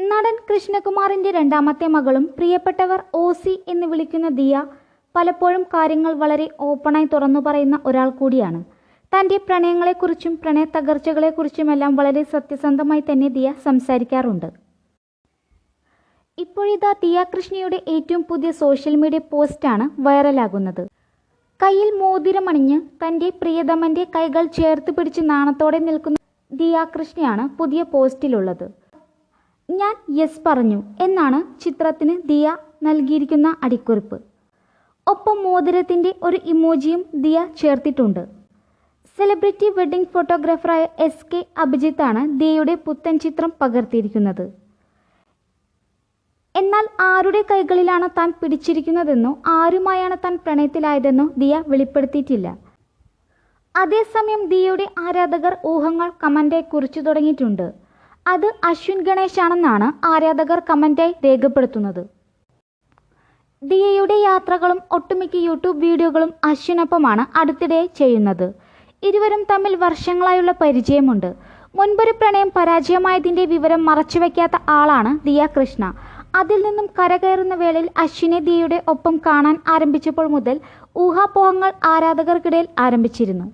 നടൻ കൃഷ്ണകുമാറിന്റെ രണ്ടാമത്തെ മകളും പ്രിയപ്പെട്ടവർ ഓസി എന്ന് വിളിക്കുന്ന ദിയ പലപ്പോഴും കാര്യങ്ങൾ വളരെ ഓപ്പണായി തുറന്നു പറയുന്ന ഒരാൾ കൂടിയാണ്. തന്റെ പ്രണയങ്ങളെക്കുറിച്ചും പ്രണയ തകർച്ചകളെക്കുറിച്ചുമെല്ലാം വളരെ സത്യസന്ധമായി തന്നെ ദിയ സംസാരിക്കാറുണ്ട്. ഇപ്പോഴിതാ ദിയ കൃഷ്ണയുടെ ഏറ്റവും പുതിയ സോഷ്യൽ മീഡിയ പോസ്റ്റാണ് വൈറലാകുന്നത്. കയ്യിൽ മോതിരമണിഞ്ഞ് തന്റെ പ്രിയതമന്റെ കൈകൾ ചേർത്ത് പിടിച്ച് നാണത്തോടെ നിൽക്കുന്ന ദിയ കൃഷ്ണയാണ് പുതിയ പോസ്റ്റിലുള്ളത്. ഞാൻ യെസ് പറഞ്ഞു എന്നാണ് ചിത്രത്തിന് ദിയ നൽകിയിരിക്കുന്ന അടിക്കുറിപ്പ്. ഒപ്പം മോതിരത്തിന്റെ ഒരു ഇമോജിയും ദിയ ചേർത്തിട്ടുണ്ട്. സെലിബ്രിറ്റി വെഡ്ഡിംഗ് ഫോട്ടോഗ്രാഫറായ എസ് കെ അഭിജിത്താണ് ദിയയുടെ പുത്തൻ ചിത്രം പകർത്തിയിരിക്കുന്നത്. എന്നാൽ ആരുടെ കൈകളിലാണ് താൻ പിടിച്ചിരിക്കുന്നതെന്നോ ആരുമായാണ് താൻ പ്രണയത്തിലായതെന്നോ ദിയ വെളിപ്പെടുത്തിയിട്ടില്ല. അതേസമയം ദിയയുടെ ആരാധകർ ഊഹങ്ങൾ കമന്റായി കുറിച്ചു തുടങ്ങിയിട്ടുണ്ട്. അത് അശ്വിൻ ഗണേശാണെന്നാണ് ആരാധകർ കമന്റായി രേഖപ്പെടുത്തുന്നത്. ദിയയുടെ യാത്രകളും ഒട്ടുമിക്ക യൂട്യൂബ് വീഡിയോകളും അശ്വിനൊപ്പമാണ് അടുത്തിടെ ചെയ്യുന്നത്. ഇരുവരും തമ്മിൽ വർഷങ്ങളായുള്ള പരിചയമുണ്ട്. മുൻപൊരു പ്രണയം പരാജയമായതിന്റെ വിവരം മറച്ചുവെക്കാത്ത ആളാണ് ദിയ കൃഷ്ണ. അതിൽ നിന്നും കരകയറുന്ന വേളയിൽ അശ്വിനെ ദിയയുടെ ഒപ്പം കാണാൻ ആരംഭിച്ചപ്പോൾ മുതൽ ഊഹാപോഹങ്ങൾ ആരാധകർക്കിടയിൽ ആരംഭിച്ചിരുന്നു.